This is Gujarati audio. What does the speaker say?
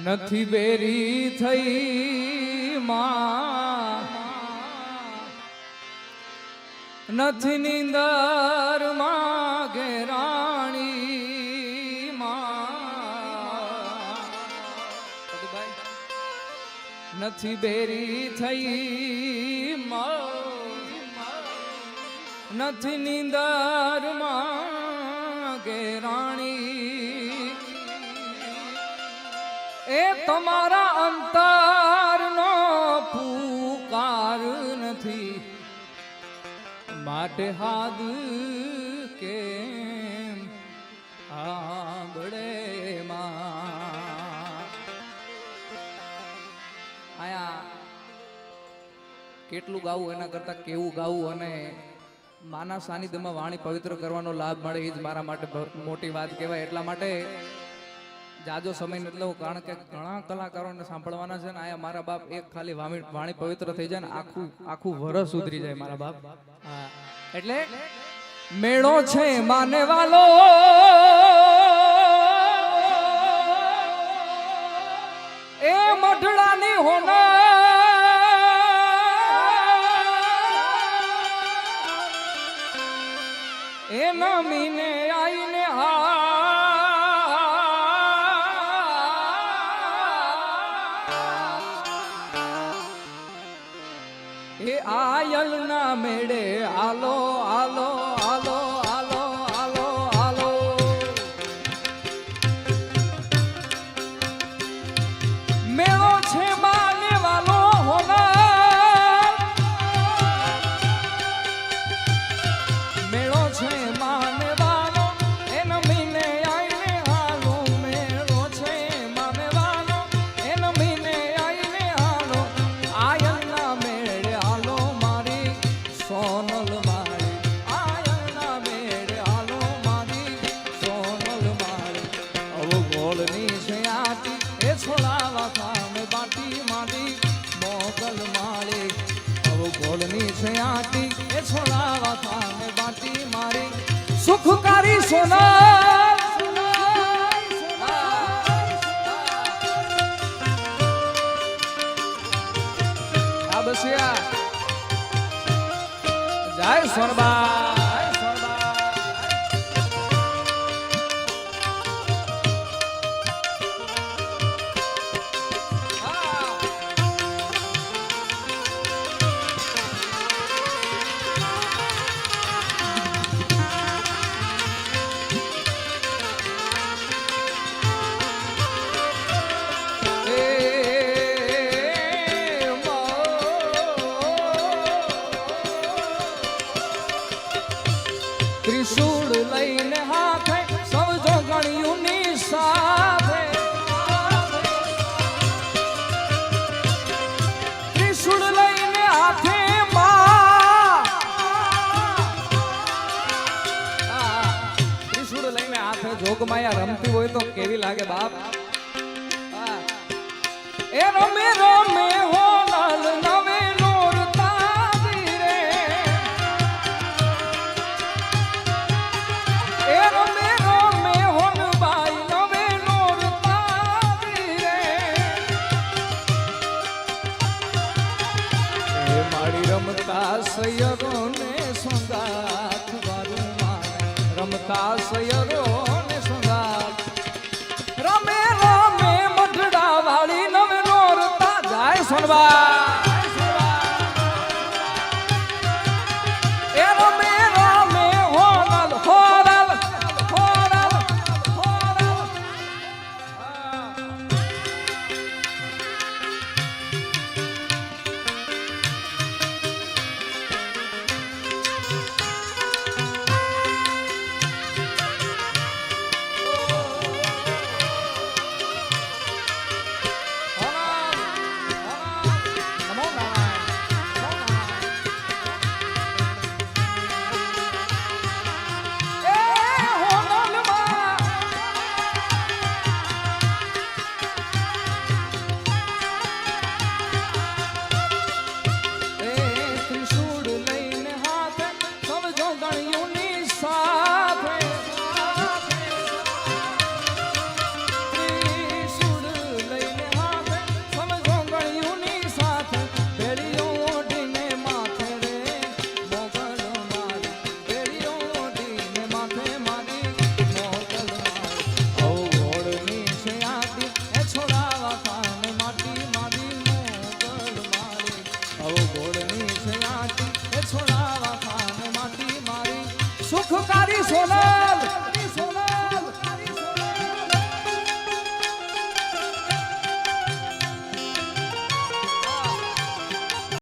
નથી બેરી થઈ માં. નથી નિંદરમાં ઘેરાણી માં. નથી બેરી થઈ માં. નથી નિંદરમાં ઘેરાણી એ તમારા અંતરનો પુકાર નથી. માટે હાદ કે આંબળે આયા, કેટલું ગાવું એના કરતા કેવું ગાવું અને માના સાનિધ્યમાં વાણી પવિત્ર કરવાનો લાભ મળે એ જ મારા માટે મોટી વાત કહેવાય. એટલા માટે જાજો સમય નથી કારણ કે ઘણા કલાકારોને સાંભળવાના છે ને આ મારા બાપ એક ખાલી વાણી પવિત્ર થઈ જાય ને, આખું આખું વરસ ઉતરી જાય મારા બાપ. એટલે મેળો છે માને વાલો એ મઢડાની હોના આયલ ના સોના આ બસિયા જય સોનબા ત્રિશૂળ લઈને હાથે સૌ જોગણીઓની સાથે. ત્રિશુળ લઈને હાથે ત્રિશુળ લઈને હાથે જોગમાયા રમતી હોય તો કેવી લાગે બાપ? એ રમે રમે હો લાલ રમતા સૈયરો ને સંગાત વારું રમતા સૈયરો ને સંગાત. રમે રમે મઢડા વાળી નવે નોરતા જાય સોનબા સુખકારી સોના.